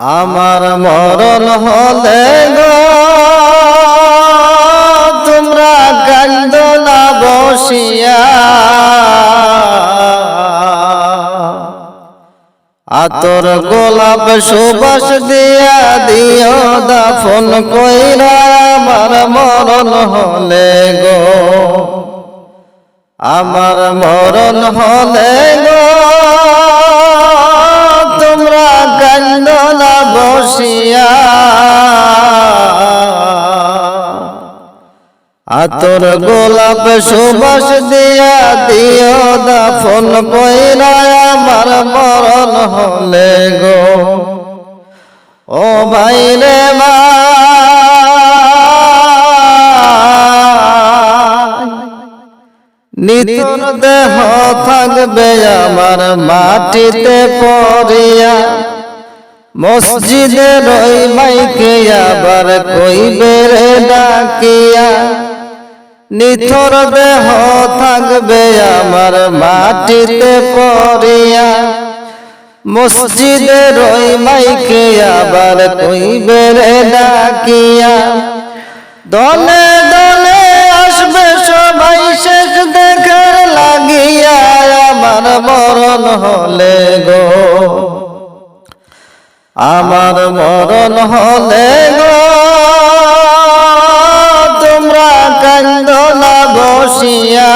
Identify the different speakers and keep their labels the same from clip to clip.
Speaker 1: আমার মরণ হলে তোমরা কান্দ না বসিয়া। আতর গোলাপ সুবাস দিয়া দিও দাফন কইরা আমার মরণ হলে গো। আমার মরণ হলে গো বসিয়া। আতর গোলাপ সুবাস দিয়া দিও দাফন কইরা আমার মরণ হলে গো। ও ভাই রে নিতর দেহ থাকবে আমার মাটিতে পড়িয়া। মসজিদে রই মাইকে আবার কইবে রে ডাকিয়া। নিথর দেহ থাকবে আমার মাটিতে পড়িয়া। মসজিদে রই মাইকে আবার কইবে রে ডাকিয়া। দলে দলে আসবে সবাই শেষ দেখার লাগিয়া, আমার মরণ হলে গো। আমার মরণ হলে তোমরা কান্দ না বসিয়া।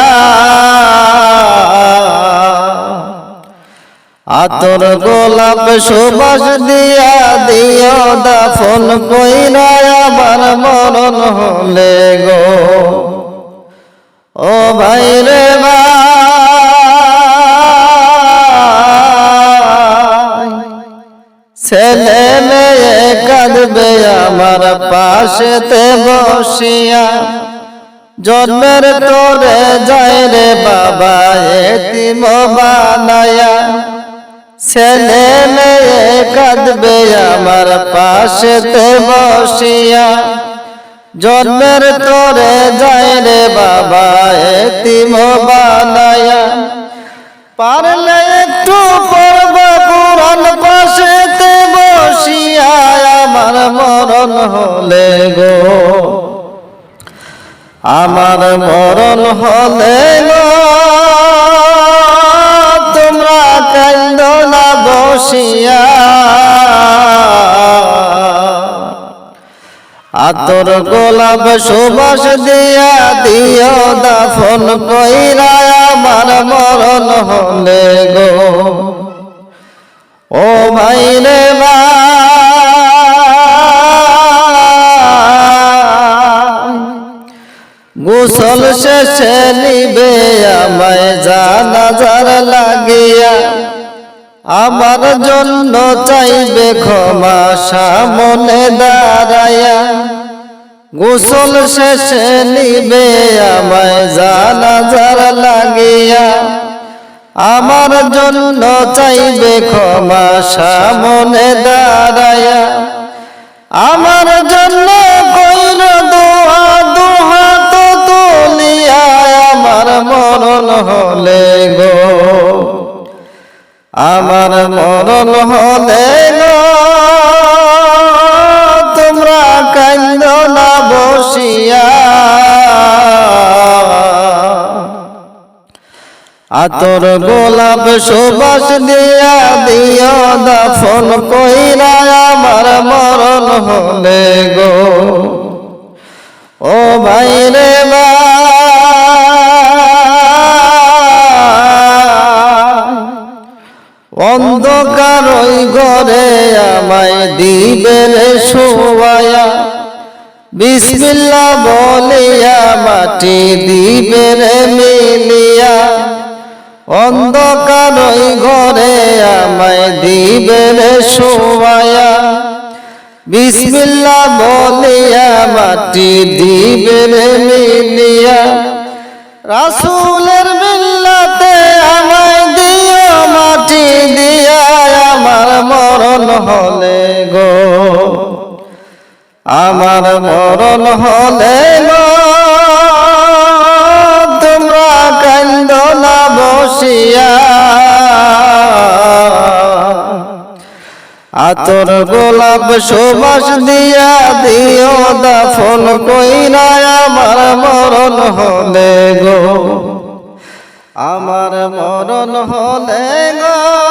Speaker 1: আতর গোলাপ সুবাস দিয়া দিও, দাফন কইরা আমার মরণ হলে গো। ও ভাই রে ভাই ছেলে মেয়ে কাঁদবে আমার পাশেতে বসিয়া। জন্মের তোরে যায় রে বাবা, এতিম বানায়া। ছেলে মেয়ে কাঁদবে আমার পাশেতে বসিয়া। জন্মের তোরে যায় রে বাবা, এতিম বানায়া। পারলে একটু পড়ব কোরআন পাশেতে বসিয়া আমার মরণ হলে গো। আমার মরণ হলে গো। তোমরা কান্দ না বসিয়া। আতর গোলাপ সুবাস দিয়া দিও দাফন কইরা আমার মরণ হলে গো। ও ভাই রে গোসল শেষে নিবে আমায় জানাজার লাগিয়া। আমার জন্য চাইবে ক্ষমা সামনে দাঁড়ায়া গোসল শেষে নিবে আমায় জানাজার লাগিয়া। আমার জন্য চাইবে ক্ষমা সামনে দাঁড়ায়া আমার জন্য মরণ হলে গো। আমার মরণ হলে গো। তোমরা কান্দ না বসিয়া। আতর গোলাপ সুবাস দিয়া দিও দাফন কইরা আমার মরণ হলে গো। ও ভাই রে অন্ধকার ওই ঘরে আমায় দিবে রে শোয়া বিসমিল্লা বলিয়া মাটি দিবে রে মিলিয়া। অন্ধকার ওই ঘরে আমায় দিবে রে শোয়া বিসমিল্লা বলিয়া মাটি দিবে রে মিলিয়া। রাসূলের মরণ হলে গো। আমার মরণ হলে গো। তোমরা কান্দ না বসিয়া। আতর গোলাপ সুবাস দিয়া দিও দাফন কইরা আমার মরণ হলে গো। আমার মরণ হলে গো।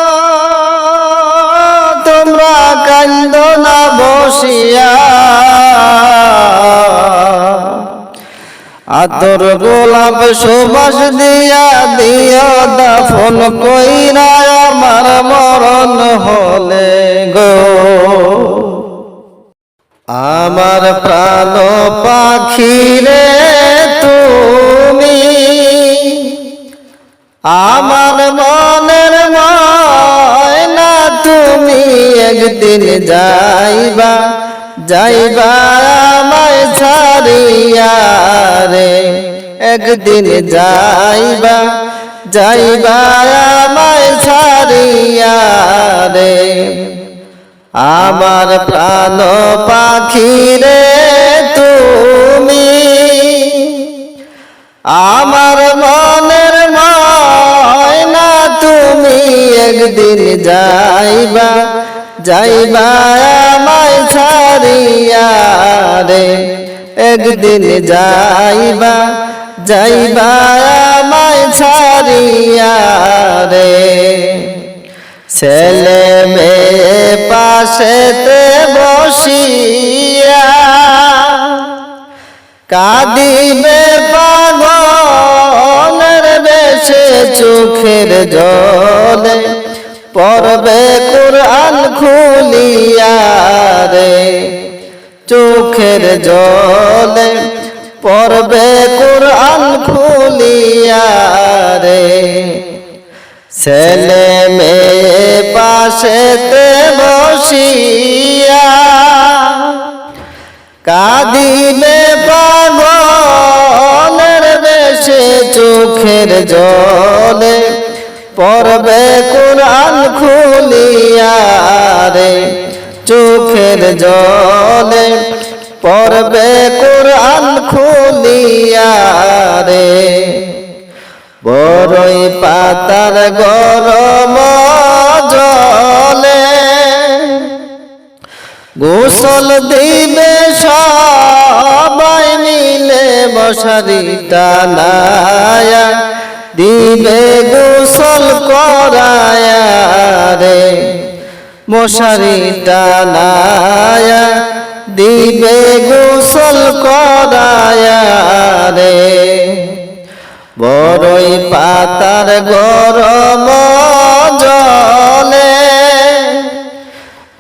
Speaker 1: কান্দ না বসিয়া। আতর গোলাপ সুবাস দিয়া দিও দাফন কইরা আমার মরণ হলে গো। আমার প্রাণ পাখি রে তুমি, আমার মনের ময়না তুমি একদিন যাইবা যাইবা আমায় ছাড়িয়া রে। একদিন যাইবা যাইবা আমায় ছাড়িয়া রে। আমার প্রাণ পাখি রে তুমি, আমার মনের ময়না তুমি একদিন যাইবা যাইবা আমায় ছাড়িয়া রে, একদিন যাইবা যাইবা আমায় ছাড়িয়া রে। ছেলে মেয়ে পাশেতে বসিয়া কাঁদিবে পাগলের বেশে চোখের জলে। পড়বে কোরআন খুলিয়া রে। চোখের জলে পড়বে কোরআন খুলিয়া রে। ছেলে মেয়ে পাশেতে বসিয়া কাঁদিবে পাগলের বেশে চোখের জলে পড়বে কোরআন খুলিয়া রে, চোখের জলে। পড়বে কোরআন খুলিয়া রে, বড়ই পাতার গরম জলে। গোসল দিবে সবাই মিলে মশারি টানায়া। দিবে গোসল করায়া রে, মশারি টানায়া দিবে গোসল করায়া রে। বড়ই পাতার গরম জলে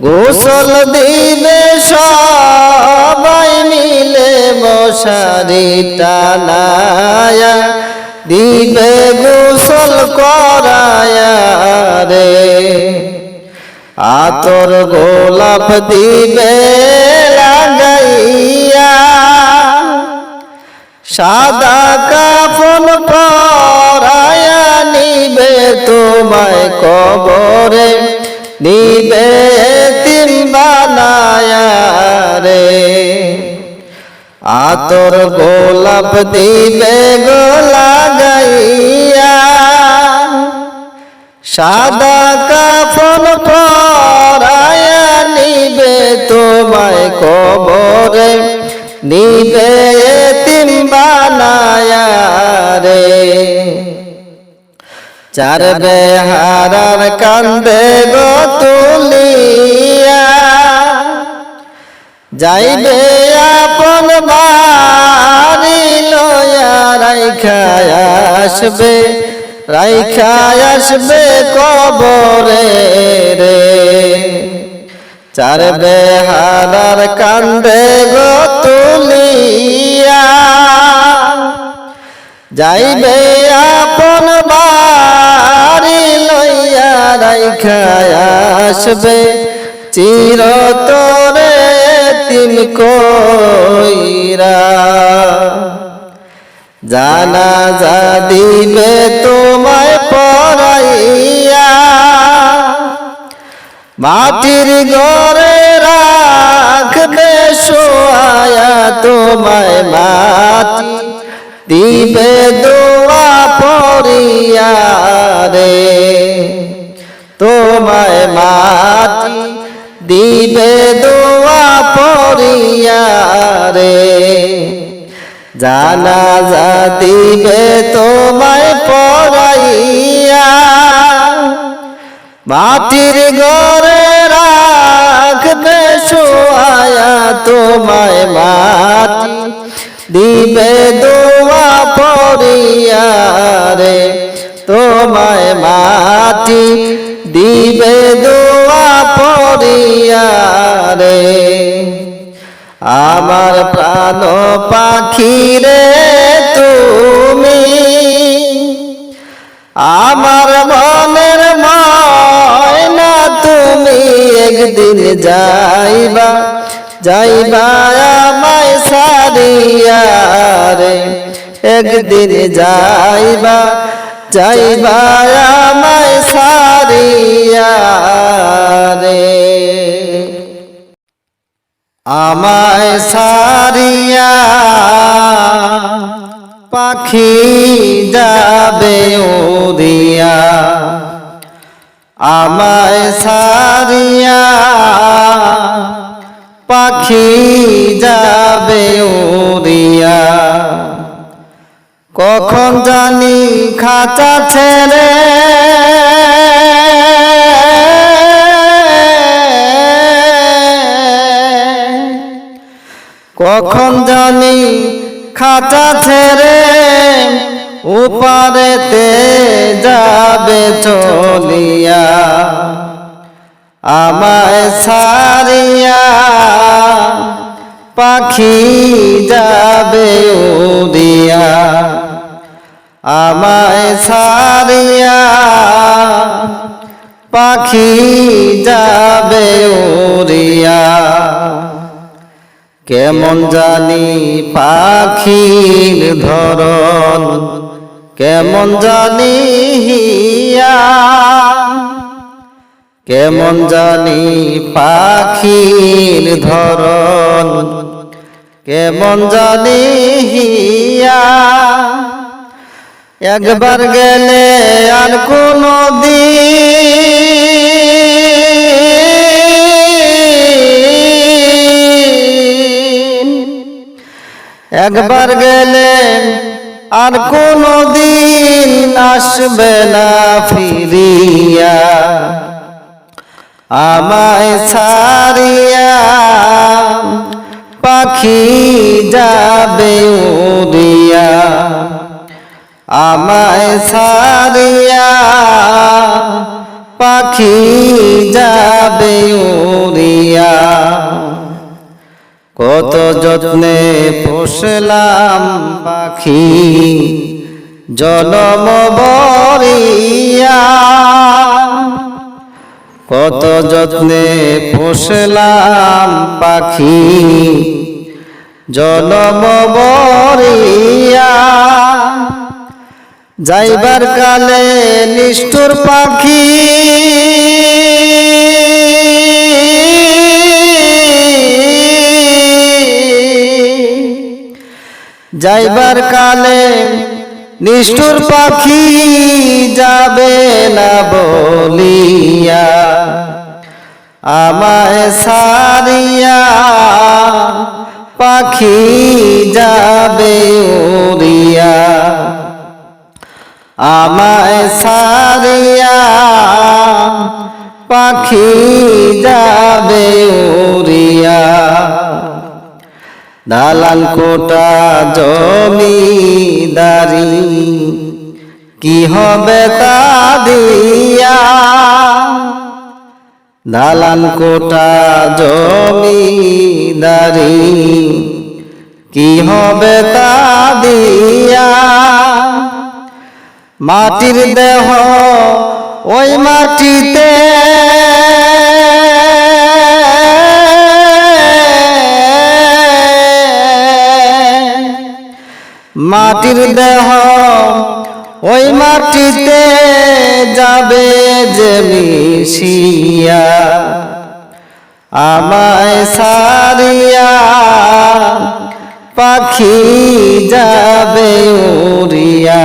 Speaker 1: গোসল দিবে সবাই মিলে মশারি টানায়া দিবে গোসল করায়া রে। আতর গোলাপ দিবে লাগাইয়া। সাদা কাফন পরায়া নিবে তোমায় কবরে, নিবে তিন বানায়া রে। আতর গোলাপ দিবে গোলা গাইয়া সাদা কাফন পরায়া নিবে তোমায় কবরে, নিবে তিন বানায়া রে। চার বেহারার কান্দে গো তুলিয়া, যাইবে আপন বাড়ি লয়া রাইখায় আসবে রাইখায় আসবে কবরে রে। চার বেহারার কান্দে গো তুলিয়া। যাইবে আপন বাড়ি লইয়া রাইখায় আসবে চিরতরে তিন কইরা। জানা যা দিবে তোমায় পড়াইয়া। মাটির ঘরে রাখবে শোয়া তোমায় মাটি। দিবে দোয়া পড়িয়া রে, তোমায় মাটি। দিবে দোয়া পড়িয়া রে জানাজা দিবে তোমায় পড়াইয়া, মাটির ঘরে রাখবে শোয়া তোমায় মাটি, দিবে দোয়া পড়িয়া রে তোমায় মাটি, দিবে দোয়া পড়িয়া রে। আমার প্রাণ পাখি রে তুমি। আমার মনের ময়না তুমি একদিন যাইবা যাইবা আমায় সারিয়া রে। একদিন যাইবা যাইবা আমায় সারিয়া রে। আমায় সারিয়া পাখি যাবে উড়িয়া। আমায় সারিয়া পাখি যাবে উড়িয়া। কখন জানি খাঁচা ছেড়ে কখন জানি খাঁচা ছেড়ে উপারেতে যাবে চলিয়া। আমায় সারিয়া পাখি যাবে উড়িয়া। আমায় সারিয়া পাখি যাবে উড়িয়া। কেমন জানি পাখির ধরন, কেমন জানি কেমন জানি পাখির ধরন, কেমন জানি একবার গেলে আর কোনো দিন একবার গেলে আর কোনো দিন আসবে না ফিরিয়া। আমায় সারিয়া পাখি যাবে উড়িয়া। আমায় সারিয়া পাখি যাবে উড়িয়া। কত যত্নে পোষলাম পাখি, জনম বরিয়া। কত যত্নে পোষলাম পাখি, জনম বরিয়া। যাইবার কালে নিষ্ঠুর পাখি যাইবার কালে নিষ্ঠুর পাখি যাবে না বলিয়া। আমায় সারিয়া পাখি যাবে উড়িয়া। আমায় সারিয়া পাখি যাবে উড়িয়া। দালান কোটা জমিদারি, কি হবে তা দিয়া? দালান কোটা জমিদারি, কি হবে তা দিয়া? মাটির দেহ ওই মাটিতে মাটির দেহ, ওই মাটিতে যাবে যে মিশিয়া। আমায় সারিয়া পাখি যাবে উড়িয়া।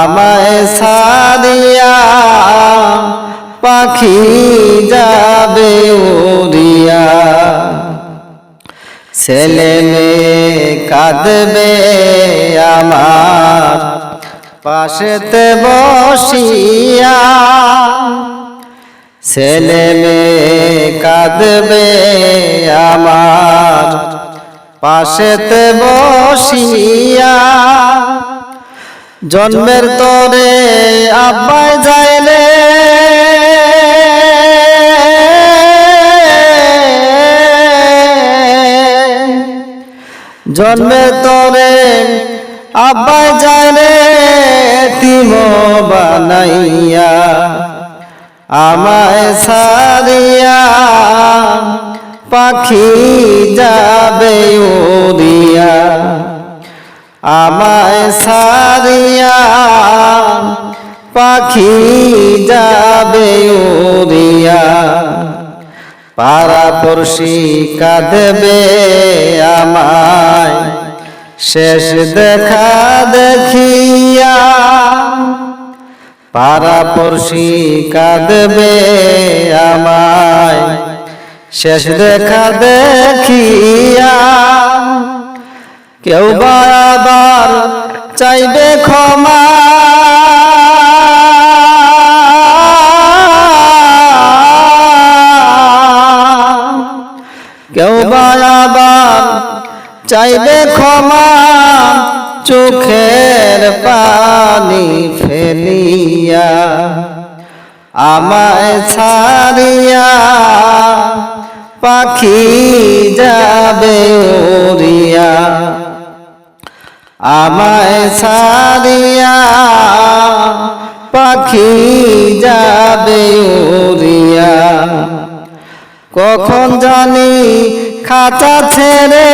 Speaker 1: আমায় সারিয়া পাখি যাবে উড়িয়া। ছেলে কাঁদবে আমার। পাশেতে বসিয়া ছেলে কাঁদবে আমার। পাশেতে বসিয়া জন্মের তরে আব্বাই যাইলে জন্মের তরে আব্বাই যাইলে তিম বানাইয়া, আমায় সারিয়া পাখি যাবে উড়িয়া, আমায় সারিয়া পাখি যাবে উড়িয়া। পাড়া পড়শি কাঁদবে আমায়। শেষ দেখা দেখিয়া পাড়া পড়শি কাঁদবে আমায়। শেষ দেখা দেখিয়া কেউ বা আবার চাইবে ক্ষমা। চাইবে ক্ষমা চোখের পানি ফেলিয়া আমায় ছাড়িয়া পাখি যাবে উড়িয়া আমায় ছাড়িয়া পাখি যাবে উড়িয়া। কখন জানি খাঁচা ছেড়ে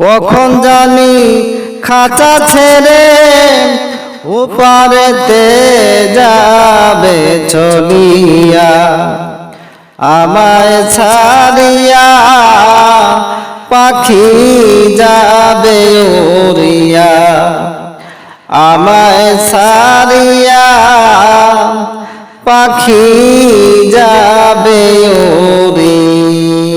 Speaker 1: কখন জানি খাঁচা ছেড়ে উপারেতে যাবে চলিয়া আমায় ছাড়িয়া পাখি যাবে উড়িয়া আমায় সারিয়া পাখি যাবে উড়িয়া